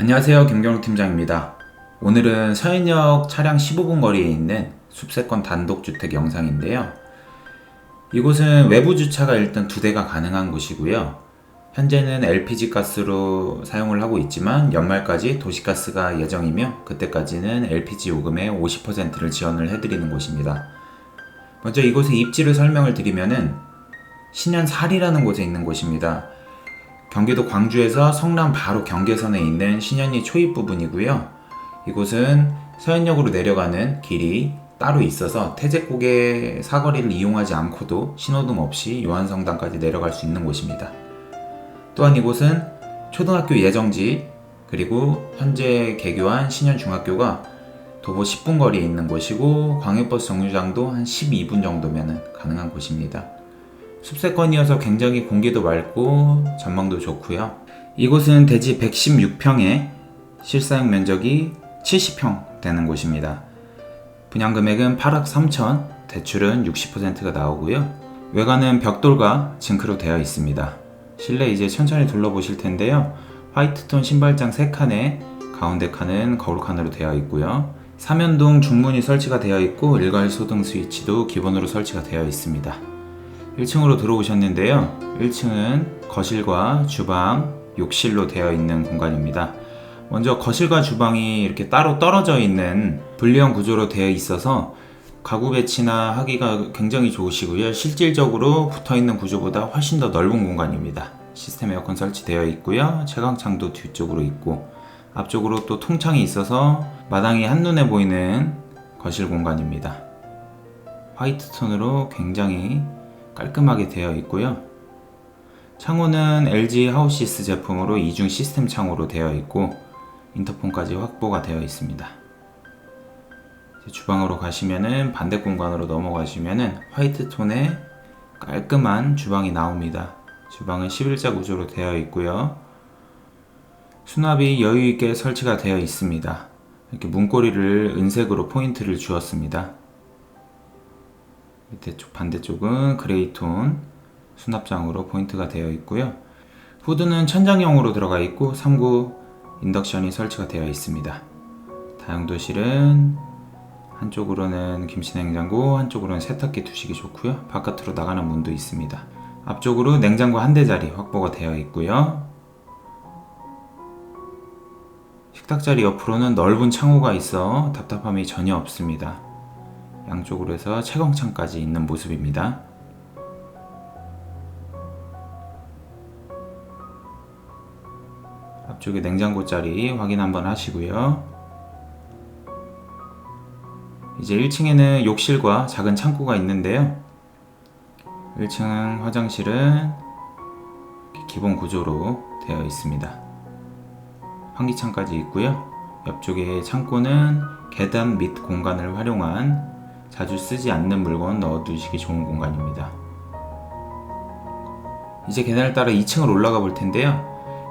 안녕하세요. 김경록 팀장입니다. 오늘은 서현역 차량 15분 거리에 있는 숲세권 단독주택 영상인데요. 이곳은 외부 주차가 일단 두 대가 가능한 곳이고요. 현재는 LPG 가스로 사용을 하고 있지만 연말까지 도시가스가 예정이며 그때까지는 LPG 요금의 50%를 지원을 해드리는 곳입니다. 먼저 이곳의 입지를 설명을 드리면은 신현살이라는 곳에 있는 곳입니다. 경기도 광주에서 성남 바로 경계선에 있는 신현리 초입 부분이고요. 이곳은 서현역으로 내려가는 길이 따로 있어서 태제곡의 사거리를 이용하지 않고도 신호등 없이 요한성당까지 내려갈 수 있는 곳입니다. 또한 이곳은 초등학교 예정지 그리고 현재 개교한 신현중학교가 도보 10분 거리에 있는 곳이고 광역버스 정류장도 한 12분 정도면 가능한 곳입니다. 숲세권이어서 굉장히 공기도 맑고 전망도 좋고요. 이곳은 대지 116평에 실사용 면적이 70평 되는 곳입니다. 분양 금액은 8억 3천, 대출은 60%가 나오고요. 외관은 벽돌과 징크로 되어 있습니다. 실내 이제 천천히 둘러보실 텐데요. 화이트톤 신발장 3칸에 가운데 칸은 거울 칸으로 되어 있고요. 사면동 중문이 설치가 되어 있고 일괄 소등 스위치도 기본으로 설치가 되어 있습니다. 1층으로 들어오셨는데요. 1층은 거실과 주방, 욕실로 되어 있는 공간입니다. 먼저 거실과 주방이 이렇게 따로 떨어져 있는 분리형 구조로 되어 있어서 가구 배치나 하기가 굉장히 좋으시고요. 실질적으로 붙어 있는 구조보다 훨씬 더 넓은 공간입니다. 시스템 에어컨 설치되어 있고요. 채광창도 뒤쪽으로 있고 앞쪽으로 또 통창이 있어서 마당이 한눈에 보이는 거실 공간입니다. 화이트 톤으로 굉장히 깔끔하게 되어 있고요. 창호는 LG 하우시스 제품으로 이중 시스템 창호로 되어 있고 인터폰까지 확보가 되어 있습니다. 이제 주방으로 가시면은 반대 공간으로 넘어가시면은 화이트 톤의 깔끔한 주방이 나옵니다. 주방은 11자 구조로 되어 있고요. 수납이 여유 있게 설치가 되어 있습니다. 이렇게 문고리를 은색으로 포인트를 주었습니다. 밑에 쪽 반대쪽은 그레이 톤 수납장으로 포인트가 되어 있고요. 후드는 천장형으로 들어가 있고 3구 인덕션이 설치가 되어 있습니다. 다용도실은 한쪽으로는 김치 냉장고, 한쪽으로는 세탁기 두시기 좋고요. 바깥으로 나가는 문도 있습니다. 앞쪽으로 냉장고 한 대짜리 확보가 되어 있고요. 식탁 자리 옆으로는 넓은 창호가 있어 답답함이 전혀 없습니다. 양쪽으로 해서 채광창까지 있는 모습입니다. 앞쪽에 냉장고 자리 확인 한번 하시고요. 이제 1층에는 욕실과 작은 창고가 있는데요. 1층 화장실은 기본 구조로 되어 있습니다. 환기창까지 있고요. 옆쪽에 창고는 계단 및 공간을 활용한 자주 쓰지 않는 물건 넣어두시기 좋은 공간입니다. 이제 계단을 따라 2층을 올라가 볼 텐데요.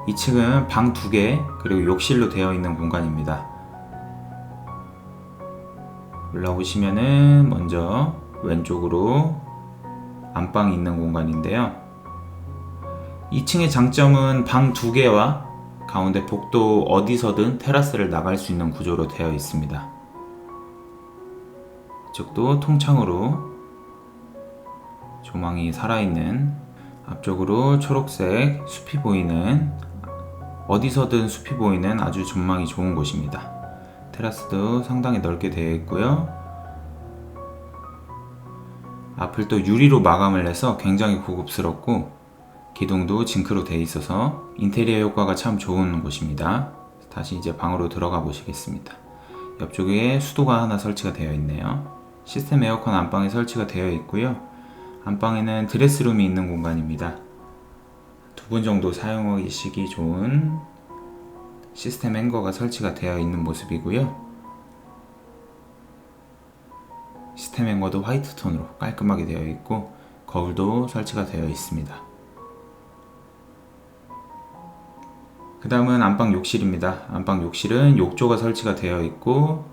2층은 방 2개 그리고 욕실로 되어 있는 공간입니다. 올라오시면은 먼저 왼쪽으로 안방이 있는 공간인데요. 2층의 장점은 방 2개와 가운데 복도 어디서든 테라스를 나갈 수 있는 구조로 되어 있습니다. 이쪽도 통창으로 조망이 살아있는 앞쪽으로 초록색 숲이 보이는 어디서든 숲이 보이는 아주 전망이 좋은 곳입니다. 테라스도 상당히 넓게 되어 있고요. 앞을 또 유리로 마감을 해서 굉장히 고급스럽고 기둥도 징크로 되어 있어서 인테리어 효과가 참 좋은 곳입니다. 다시 이제 방으로 들어가 보시겠습니다. 옆쪽에 수도가 하나 설치가 되어 있네요. 시스템 에어컨 안방에 설치가 되어 있고요. 안방에는 드레스룸이 있는 공간입니다. 두 분 정도 사용하시기 좋은 시스템 행거가 설치가 되어 있는 모습이고요. 시스템 행거도 화이트 톤으로 깔끔하게 되어 있고 거울도 설치가 되어 있습니다. 그 다음은 안방 욕실입니다. 안방 욕실은 욕조가 설치가 되어 있고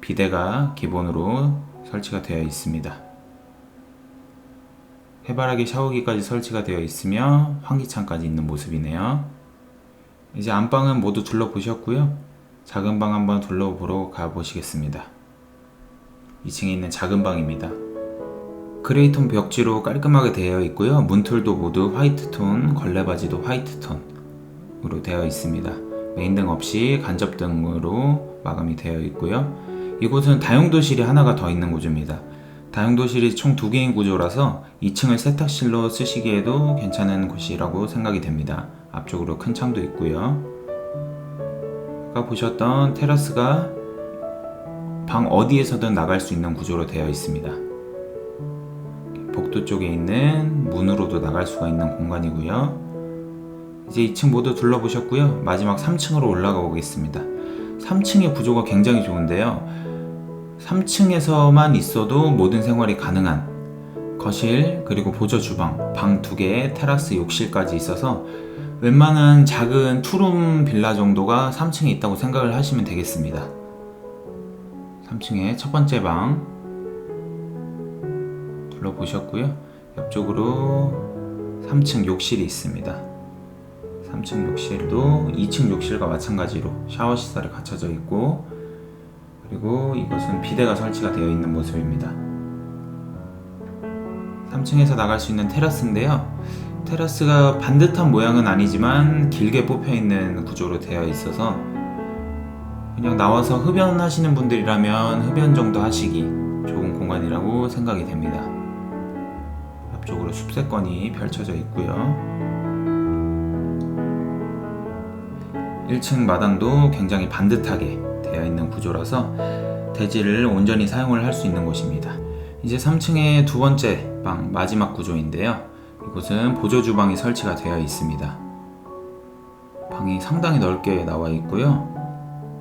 비대가 기본으로 설치가 되어 있습니다. 해바라기 샤워기까지 설치가 되어 있으며 환기창까지 있는 모습이네요. 이제 안방은 모두 둘러보셨고요. 작은 방 한번 둘러보러 가보시겠습니다. 2층에 있는 작은 방입니다. 그레이톤 벽지로 깔끔하게 되어 있고요. 문틀도 모두 화이트톤, 걸레바지도 화이트톤으로 되어 있습니다. 메인등 없이 간접등으로 마감이 되어 있고요. 이곳은 다용도실이 하나가 더 있는 구조입니다. 다용도실이 총 두 개인 구조라서 2층을 세탁실로 쓰시기에도 괜찮은 곳이라고 생각이 됩니다. 앞쪽으로 큰 창도 있고요. 아까 보셨던 테라스가 방 어디에서든 나갈 수 있는 구조로 되어 있습니다. 복도 쪽에 있는 문으로도 나갈 수가 있는 공간이고요. 이제 2층 모두 둘러보셨고요. 마지막 3층으로 올라가 보겠습니다. 3층의 구조가 굉장히 좋은데요. 3층에서만 있어도 모든 생활이 가능한 거실 그리고 보조 주방 방 두 개에 테라스 욕실까지 있어서 웬만한 작은 투룸 빌라 정도가 3층에 있다고 생각을 하시면 되겠습니다. 3층에 첫 번째 방 둘러보셨고요. 옆쪽으로 3층 욕실이 있습니다. 3층 욕실도 2층 욕실과 마찬가지로 샤워 시설이 갖춰져 있고 그리고 이것은 비대가 설치가 되어 있는 모습입니다. 3층에서 나갈 수 있는 테라스인데요. 테라스가 반듯한 모양은 아니지만 길게 뽑혀 있는 구조로 되어 있어서 그냥 나와서 흡연 하시는 분들이라면 흡연 정도 하시기 좋은 공간이라고 생각이 됩니다. 앞쪽으로 숲세권이 펼쳐져 있고요. 1층 마당도 굉장히 반듯하게 되어 있는 구조라서 대지를 온전히 사용을 할 수 있는 곳입니다. 이제 3층의 두 번째 방 마지막 구조인데요. 이곳은 보조 주방이 설치가 되어 있습니다. 방이 상당히 넓게 나와 있고요.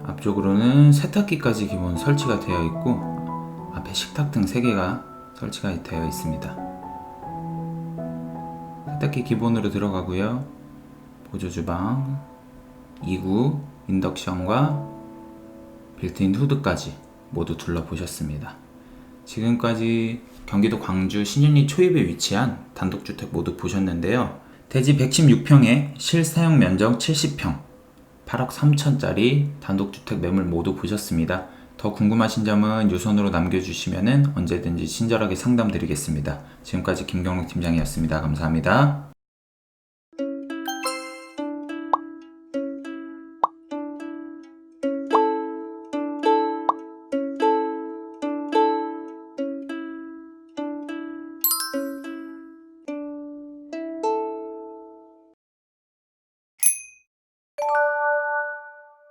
앞쪽으로는 세탁기까지 기본 설치가 되어 있고 앞에 식탁 등 3개가 설치가 되어 있습니다. 세탁기 기본으로 들어가고요. 보조 주방, 2구 인덕션과 빌트인 후드까지 모두 둘러보셨습니다. 지금까지 경기도 광주 신윤리 초입에 위치한 단독주택 모두 보셨는데요. 대지 116평에 실사용 면적 70평, 8억 3천짜리 단독주택 매물 모두 보셨습니다. 더 궁금하신 점은 유선으로 남겨주시면 언제든지 친절하게 상담드리겠습니다. 지금까지 김경록 팀장이었습니다. 감사합니다.